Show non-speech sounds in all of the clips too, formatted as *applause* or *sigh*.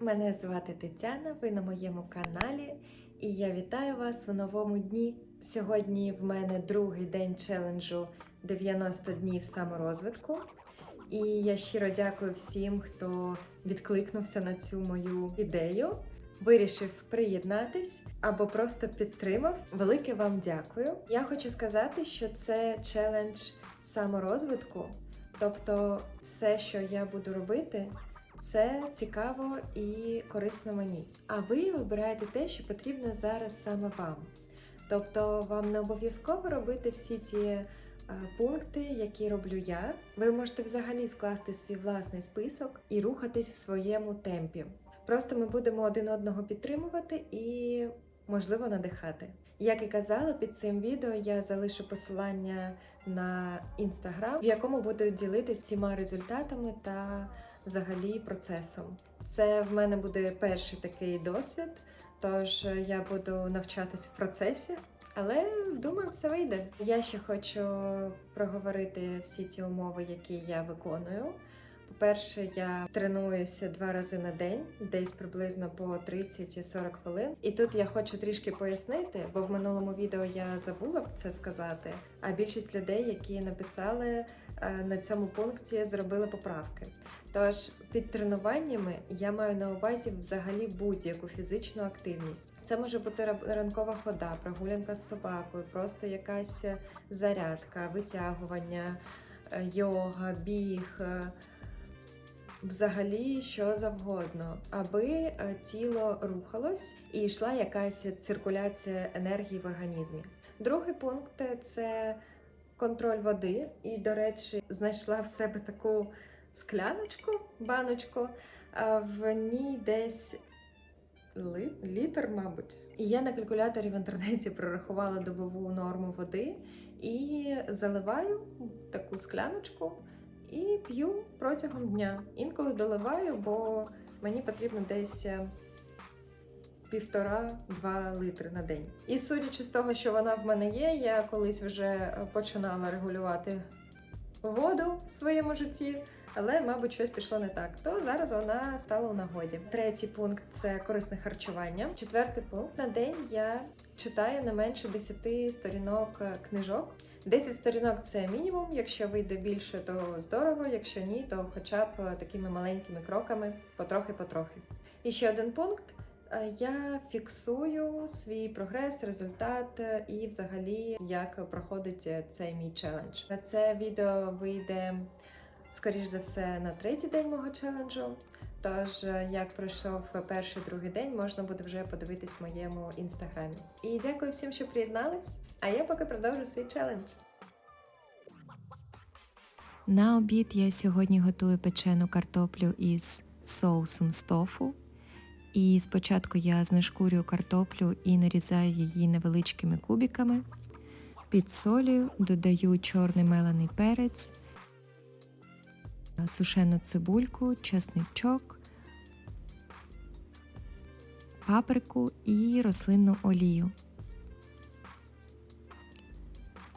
Мене звати Тетяна, ви на моєму каналі, і я вітаю вас в новому дні. Сьогодні в мене другий день челенджу 90 днів саморозвитку. І я щиро дякую всім, хто відкликнувся на цю мою ідею, вирішив приєднатись або просто підтримав. Велике вам дякую. Я хочу сказати, що це челендж саморозвитку, тобто все, що я буду робити. Це цікаво і корисно мені. А ви вибираєте те, що потрібно зараз саме вам. Тобто, вам не обов'язково робити всі ті е, пункти, які роблю я. Ви можете взагалі скласти свій власний список і рухатись в своєму темпі. Просто ми будемо один одного підтримувати і, можливо, надихати. Як і казала, під цим відео я залишу посилання на інстаграм, в якому буду ділитися всіма результатами та взагалі процесом. Це в мене буде перший такий досвід, тож я буду навчатись в процесі, але думаю, все вийде. Я ще хочу проговорити всі ті умови, які я виконую. По-перше, я тренуюся два рази на день, десь приблизно по 30-40 хвилин. І тут я хочу трішки пояснити, бо в минулому відео я забула це сказати. А більшість людей, які написали е, на цьому пункті, зробили поправки. Тож під тренуваннями я маю на увазі взагалі будь-яку фізичну активність. Це може бути ранкова хода, прогулянка з собакою, просто якась зарядка, витягування, е, йога, біг. Е, Взагалі, що завгодно, аби е, тіло рухалось і йшла якась циркуляція енергії в організмі. Другий пункт це контроль води. І, до речі, знайшла в себе таку скляночку, баночку, в ній десь літр, мабуть. І я на калькуляторі в інтернеті прорахувала добову норму води і заливаю таку скляночку і п'ю протягом дня. Інколи доливаю, бо мені потрібно десь е, півтора-два літри на день. І судячи з того, що вона в мене є, я колись вже е, починала регулювати воду в своєму житті. Але, мабуть, щось пішло не так. То зараз вона стала у нагоді. Третій пункт це корисне харчування. Четвертий пункт на день я читаю не менше 10 сторінок е, книжок. 10 сторінок це мінімум. Якщо вийде більше, то здорово. Якщо ні, то хоча б е, такими маленькими кроками, потрохи-потрохи. І ще один пункт. Е, Я фіксую свій прогрес, результат е, і взагалі як проходить цей мій челендж. Це відео вийде скоріш за все на третій день мого челенджу. Тож, е, як пройшов перший другий день, можна буде вже подивитись в моєму інстаграмі. І дякую всім, що приєднались. А я поки продовжу свій челендж. На обід я сьогодні готую печену картоплю із соусом з тофу. І спочатку я знешкурюю картоплю і нарізаю її невеличкими кубиками. Підсолюю, додаю чорний мелений перець, сушену цибульку, чесничок, паприку і рослинну олію.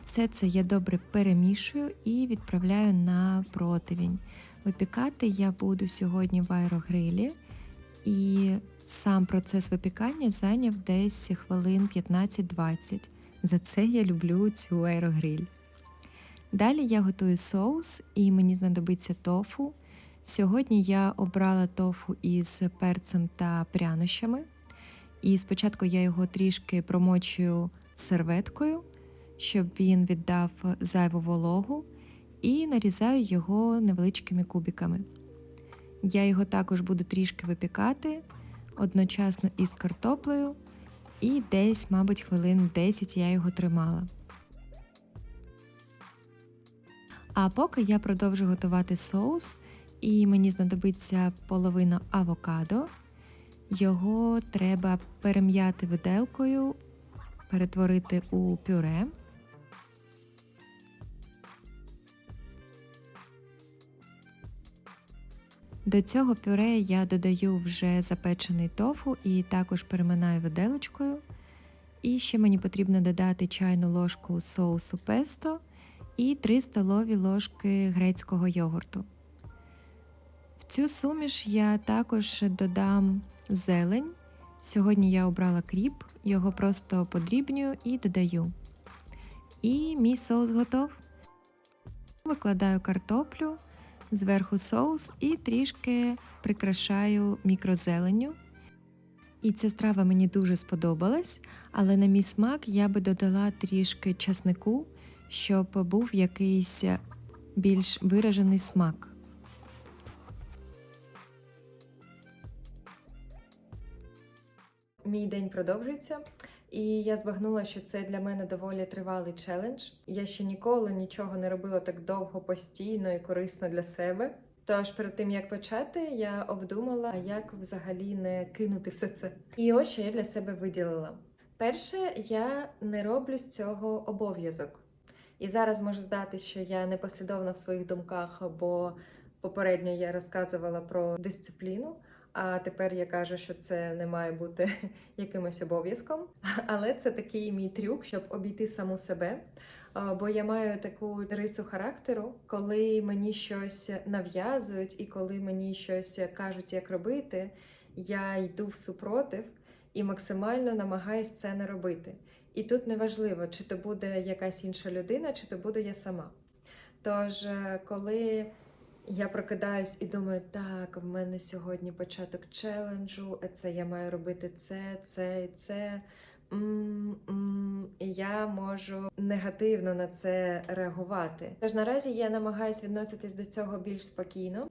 Все це я добре перемішую і відправляю на противінь. Випікати я буду сьогодні в аерогрилі, і сам процес випікання зайняв десь хвилин 15-20. За це я люблю цю аерогриль. Далі я готую соус, і мені знадобиться тофу. Сьогодні я обрала тофу із перцем та прянощами. І спочатку я його трішки промочую серветкою щоб він віддав зайву вологу, і нарізаю його невеличкими кубиками. Я його також буду трішки випікати одночасно із картоплею, і десь, мабуть, хвилин 10 я його тримала. А поки я продовжу готувати соус, і мені знадобиться половина авокадо. Його треба перем'яти виделкою, перетворити у пюре. До цього пюре я додаю вже запечений тофу і також переминаю виделочкою. І ще мені потрібно додати чайну ложку соусу песто і 3 столові ложки грецького йогурту. В цю суміш я також додам зелень. Сьогодні я обрала кріп, його просто подрібнюю і додаю. І мій соус готов. Викладаю картоплю, зверху соус і трішки прикрашаю мікрозеленню. І ця страва мені дуже сподобалась, але на мій смак я би додала трішки часнику, щоб був якийсь більш виражений смак. Мій день продовжується, і я збагнула, що це для мене доволі тривалий челендж. Я ще ніколи нічого не робила так довго, постійно і корисно для себе. Тож перед тим як почати, я обдумала, як взагалі не кинути все це. І ось що я для себе виділила. Перше, я не роблю з цього обов'язок. І зараз може здатись, що я непослідовна в своїх думках, бо попередньо я розказувала про дисципліну. А тепер я кажу, що це не має бути *laughs* якимось обов'язком. Але це такий мій трюк, щоб обійти саму себе. Бо я маю таку рису характеру, коли мені щось нав'язують, і коли мені щось кажуть, як робити, я йду в супротив і максимально намагаюсь це не робити. І тут неважливо, чи то буде якась інша людина, чи то буду я сама. Тож, е, коли я прокидаюсь і думаю, так, в мене сьогодні початок челенджу, це я маю робити це, це і це. М, м, І я можу негативно на це реагувати. Тож наразі я намагаюся відноситись до цього більш спокійно,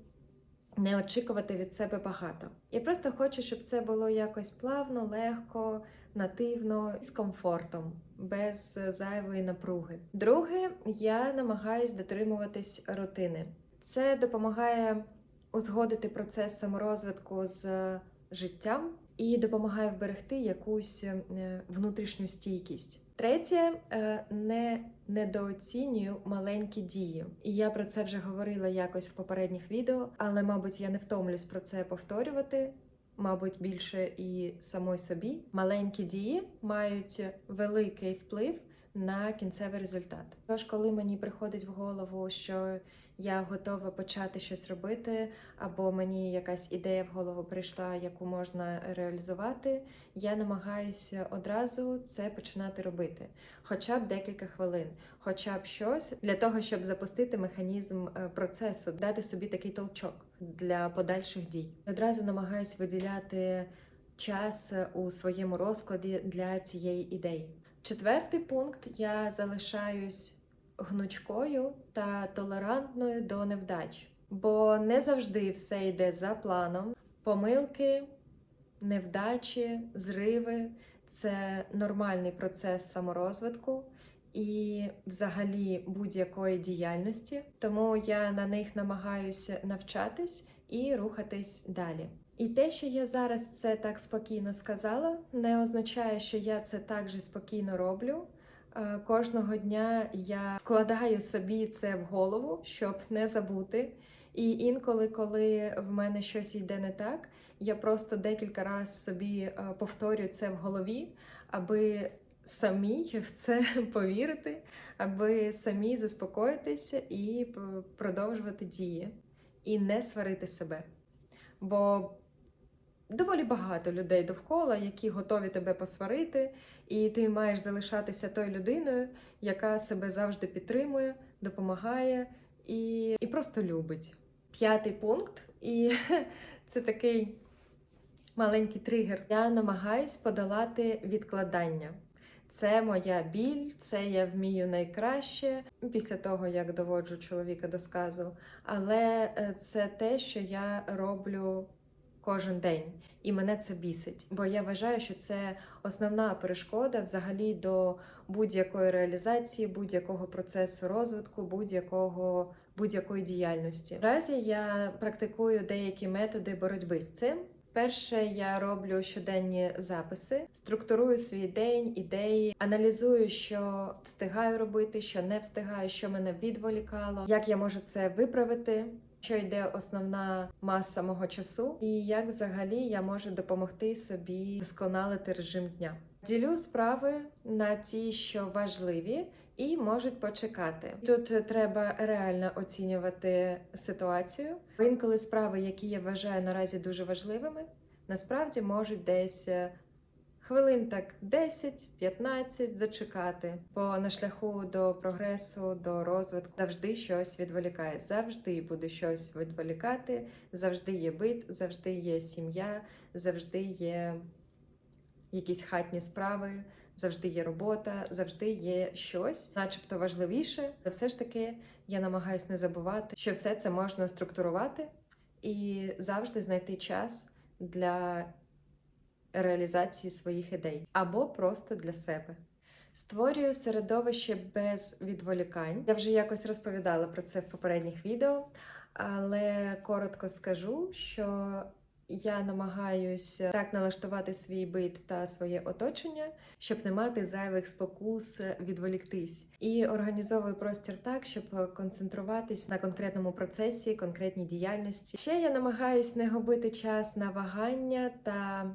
не очікувати від себе багато. Я просто хочу, щоб це було якось плавно, легко, нативно з комфортом, без зайвої напруги. Друге, я намагаюсь дотримуватись рутини. Це допомагає узгодити процес саморозвитку з життям і допомагає вберегти якусь е, внутрішню стійкість. Третє, е, не недооцінюю маленькі дії. І я про це вже говорила якось в попередніх відео, але, мабуть, я не втомлюсь про це повторювати. Мабуть, більше і самой собі. Маленькі дії мають великий вплив на кінцевий результат. Тож, коли мені приходить в голову, що я готова почати щось робити, або мені якась ідея в голову прийшла, яку можна реалізувати, я намагаюся одразу це починати робити, хоча б декілька хвилин, хоча б щось для того, щоб запустити механізм е, процесу, дати собі такий толчок для подальших дій. Одразу намагаюся виділяти час у своєму розкладі для цієї ідеї. Четвертий пункт я залишаюсь гнучкою та толерантною до невдач, бо не завжди все йде за планом. Помилки, невдачі, зриви це нормальний процес саморозвитку і, взагалі, будь-якої діяльності. Тому я на них намагаюся навчатись і рухатись далі. І те, що я зараз це так спокійно сказала, не означає, що я це так же спокійно роблю. Кожного дня я вкладаю собі це в голову, щоб не забути. І інколи, коли в мене щось йде не так, я просто декілька разів собі повторюю це в голові, аби самій в це *laughs* повірити, аби самі заспокоїтися і продовжувати дії, і не сварити себе. Бо доволі багато людей довкола, які готові тебе посварити, і ти маєш залишатися тою людиною, яка себе завжди підтримує, допомагає і, і просто любить. П'ятий пункт, і *laughs* це такий маленький тригер. Я намагаюсь подолати відкладання. Це моя біль, це я вмію найкраще після того, як доводжу чоловіка до сказу. Але е, це те, що я роблю кожен день, і мене це бісить. Бо я вважаю, що це основна перешкода взагалі до будь-якої реалізації, будь-якого процесу розвитку, будь-якого будь-якої діяльності. Наразі я практикую деякі методи боротьби з цим. Перше, я роблю щоденні записи, структурую свій день, ідеї, аналізую, що встигаю робити, що не встигаю, що мене відволікало, як я можу це виправити. Що йде основна маса мого часу, і як взагалі я можу допомогти собі досконалити режим дня. Ділю справи на ті, що важливі, і можуть почекати. Тут треба реально оцінювати ситуацію. Інколи справи, які я вважаю наразі дуже важливими, насправді можуть десь е, хвилин так 10-15 зачекати. Бо на шляху до прогресу, до розвитку завжди щось відволікає. Завжди буде щось відволікати, завжди є бит, завжди є сім'я, завжди є якісь хатні справи, завжди є робота, завжди є щось, начебто важливіше. Але все ж таки я намагаюся не забувати, що все це можна структурувати і завжди знайти час для реалізації своїх ідей або просто для себе. Створюю середовище без відволікань. Я вже якось розповідала про це в попередніх відео, але коротко скажу, що я намагаюся так налаштувати свій бит та своє оточення, щоб не мати зайвих спокус відволіктись, і організовую простір так, щоб концентруватись на конкретному процесі, конкретній діяльності. Ще я намагаюсь не губити час на вагання та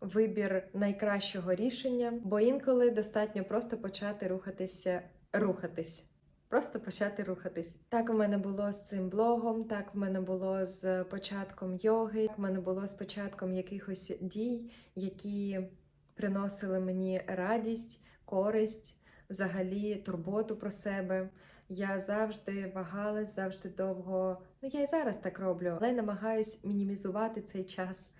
вибір найкращого рішення, бо інколи достатньо просто почати рухатися, рухатись. Просто почати рухатись. Так у мене було з цим блогом, так в мене було з початком йоги, так в мене було з початком якихось дій, які приносили мені радість, користь, взагалі турботу про себе. Я завжди вагалась, завжди довго. Ну я і зараз так роблю, але намагаюсь мінімізувати цей час.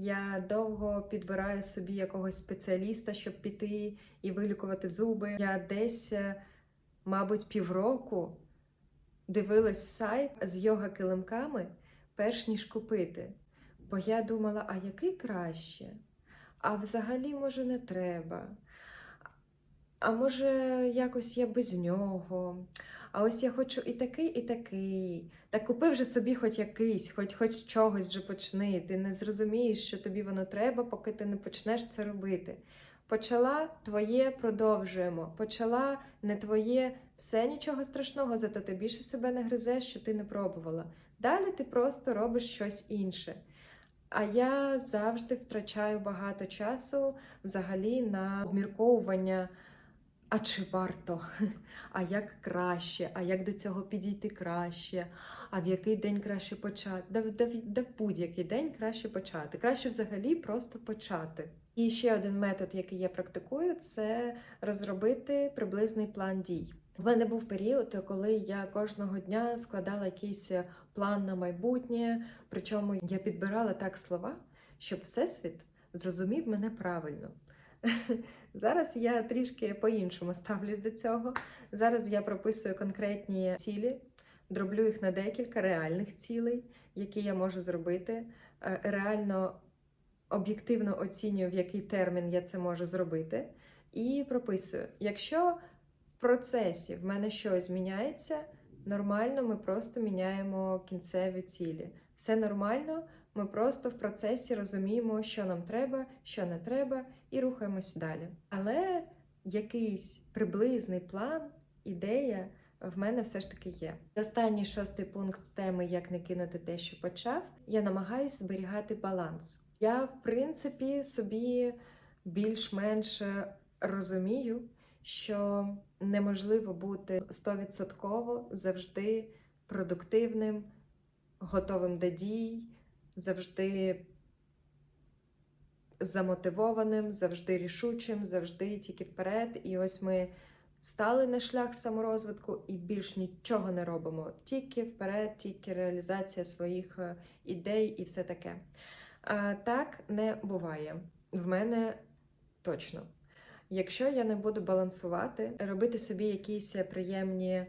Я довго підбираю собі якогось спеціаліста, щоб піти і вилікувати зуби. Я десь, е, мабуть, півроку дивилась сайт з йога килимками, перш ніж купити. Бо я думала, а який краще? А взагалі, може, не треба. А може, якось я без нього. А ось я хочу і такий, і такий. Та купи вже собі хоч якийсь, хоч хоч чогось вже почни. Ти не зрозумієш, що тобі воно треба, поки ти не почнеш це робити. Почала твоє продовжуємо. Почала не твоє все нічого страшного, зато ти більше себе не гризеш, що ти не пробувала. Далі ти просто робиш щось інше. А я завжди втрачаю багато часу взагалі на обмірковування. А чи варто? *laughs* А як краще? А як до цього підійти краще? А в який день краще почати? Да, да, да будь-який день краще почати. Краще взагалі просто почати. І ще один метод, який я практикую, це розробити приблизний план дій. В мене був період, коли я кожного дня складала якийсь план на майбутнє, причому я підбирала так слова, щоб всесвіт зрозумів мене правильно. *laughs* Зараз я трішки по-іншому ставлюсь до цього. Зараз я прописую конкретні цілі, дроблю їх на декілька реальних цілей, які я можу зробити. Е, Реально об'єктивно оцінюю, в який термін я це можу зробити, і прописую. Якщо в процесі в мене щось зміняється, нормально, ми просто міняємо кінцеві цілі. Все нормально. Ми просто в процесі розуміємо, що нам треба, що не треба, і рухаємось далі. Але якийсь приблизний план, ідея в мене все ж таки є. Останній шостий пункт з теми Як не кинути те, що почав, я намагаюся зберігати баланс. Я, в принципі, собі більш-менш розумію, що неможливо бути стовідсотково завжди продуктивним, готовим до дій завжди замотивованим, завжди рішучим, завжди тільки вперед. І ось ми стали на шлях саморозвитку і більш нічого не робимо. Тільки вперед, тільки реалізація своїх е, ідей і все таке. А, Так не буває. В мене точно. Якщо я не буду балансувати, робити собі якісь приємні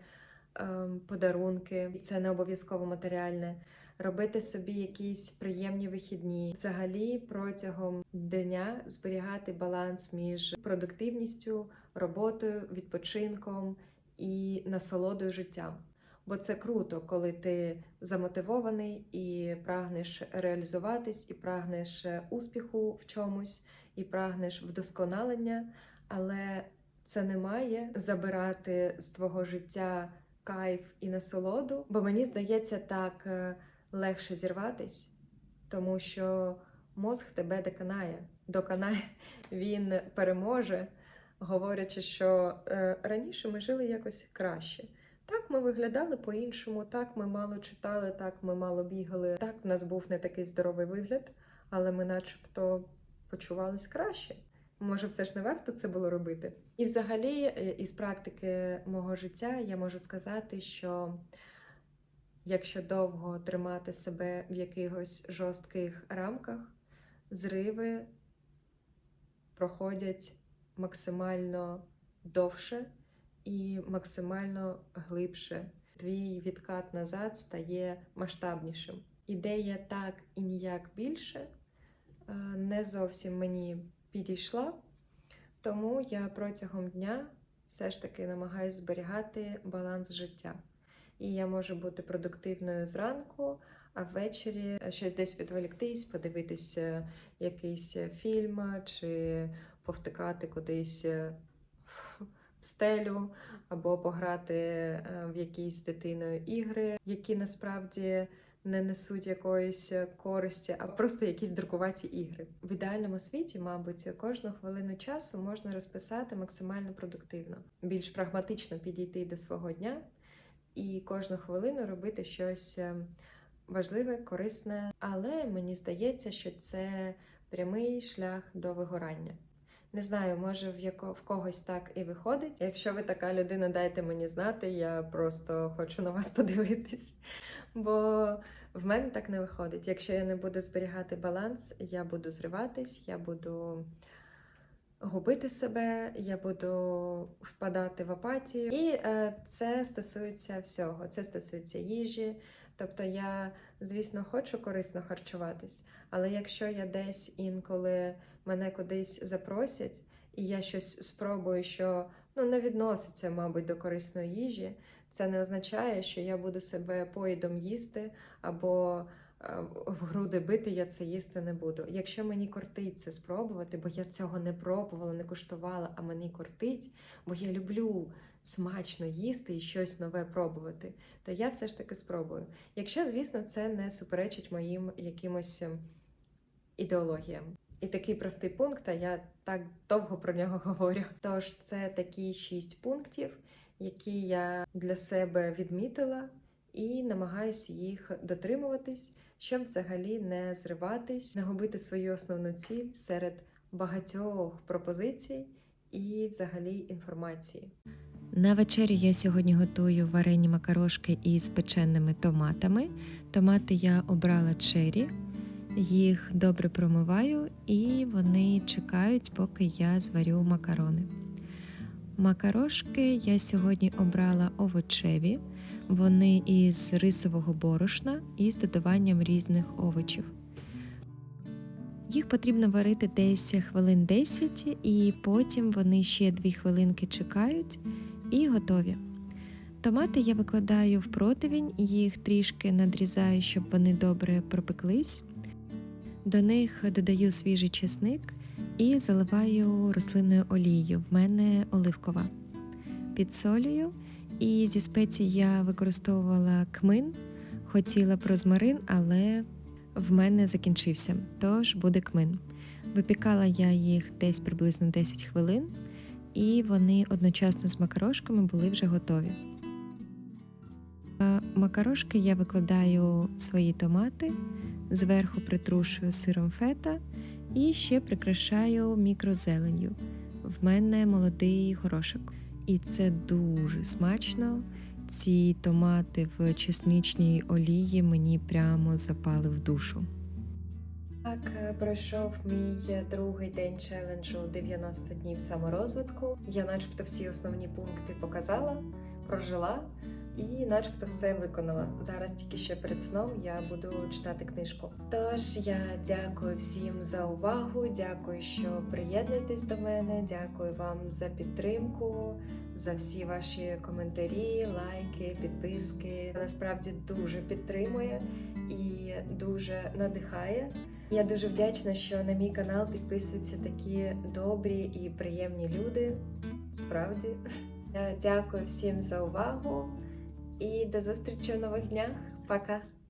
ем, подарунки, це не обов'язково матеріальне робити собі якісь приємні вихідні, взагалі протягом дня зберігати баланс між продуктивністю, роботою, відпочинком і насолодою життям. Бо це круто, коли ти замотивований і прагнеш реалізуватись, і прагнеш успіху в чомусь, і прагнеш вдосконалення, але це не має забирати з твого життя кайф і насолоду. Бо мені здається, так е, легше зірватись, тому що мозг тебе доконає, доконає, *laughs* він переможе, говорячи, що е, раніше ми жили якось краще. Так, ми виглядали по-іншому, так ми мало читали, так ми мало бігали. Так, в нас був не такий здоровий вигляд, але ми, начебто, почувались краще. Може, все ж не варто це було робити. І взагалі, е, із практики мого життя я можу сказати, що якщо довго тримати себе в якихось жорстких рамках, зриви проходять максимально довше і максимально глибше. Твій відкат назад стає масштабнішим. Ідея так і ніяк більше е, не зовсім мені підійшла, тому я протягом дня все ж таки намагаюся зберігати баланс життя. І я можу бути продуктивною зранку, а ввечері щось десь відволіктись, подивитися якийсь фільм чи повтикати кудись е, в стелю, або пограти е, в якісь дитиною ігри, які насправді не несуть якоїсь користі, а просто якісь друкуваті ігри. В ідеальному світі, мабуть, кожну хвилину часу можна розписати максимально продуктивно, більш прагматично підійти до свого дня і кожну хвилину робити щось е, важливе, корисне. Але мені здається, що це прямий шлях до вигорання. Не знаю, може в яко в когось так і виходить. Якщо ви така людина, дайте мені знати, я просто хочу на вас *laughs* подивитись. Бо в мене так не виходить. Якщо я не буду зберігати баланс, я буду зриватись, я буду губити себе, я буду впадати в апатію. І е, це стосується всього. Це стосується їжі. Тобто я, звісно, хочу корисно харчуватись, але якщо я десь інколи мене кудись запросять, і я щось спробую, що ну, не відноситься, мабуть, до корисної їжі, це не означає, що я буду себе поїдом їсти або в груди бити, я це їсти не буду. Якщо мені кортить це спробувати, бо я цього не пробувала, не куштувала, а мені кортить, бо я люблю смачно їсти і щось нове пробувати, то я все ж таки спробую. Якщо, звісно, це не суперечить моїм якимось ем, ідеологіям. І такий простий пункт, а я так довго про нього *laughs* говорю. Тож це такі шість пунктів, які я для себе відмітила, і намагаюся їх дотримуватись, щоб взагалі не зриватись, не губити свою основну ціль серед багатьох пропозицій і взагалі інформації. На вечерю я сьогодні готую варені макарошки із печеними томатами. Томати я обрала чері, їх добре промиваю і вони чекають, поки я зварю макарони. Макарошки я сьогодні обрала овочеві, вони із рисового борошна і з додаванням різних овочів. Їх потрібно варити десь хвилин 10, і потім вони ще 2 хвилинки чекають і готові. Томати я викладаю в противінь, їх трішки надрізаю, щоб вони добре пропеклись. До них додаю свіжий чесник і заливаю рослинною олією. В мене оливкова. Підсолюю. І зі спецій я використовувала кмин, хотіла б розмарин, але в мене закінчився, тож буде кмин. Випікала я їх десь приблизно 10 хвилин, і вони одночасно з макарошками були вже готові. Макарошки я викладаю свої томати, зверху притрушую сиром фета і ще прикрашаю мікрозеленню. В мене молодий горошок. І це дуже смачно. Ці томати в чесничній олії мені прямо запали в душу. Так, е, пройшов мій другий день челенджу 90 днів саморозвитку. Я, начебто, всі основні пункти показала, прожила і, начебто, все виконала. Зараз тільки ще перед сном я буду читати книжку. Тож я дякую всім за увагу. Дякую, що приєднуєтесь до мене. Дякую вам за підтримку, за всі ваші коментарі, лайки, підписки. Насправді дуже підтримує і дуже надихає. Я дуже вдячна, що на мій канал підписуються такі добрі і приємні люди. Справді, дякую всім за увагу і до зустрічі в нових днях. Пока!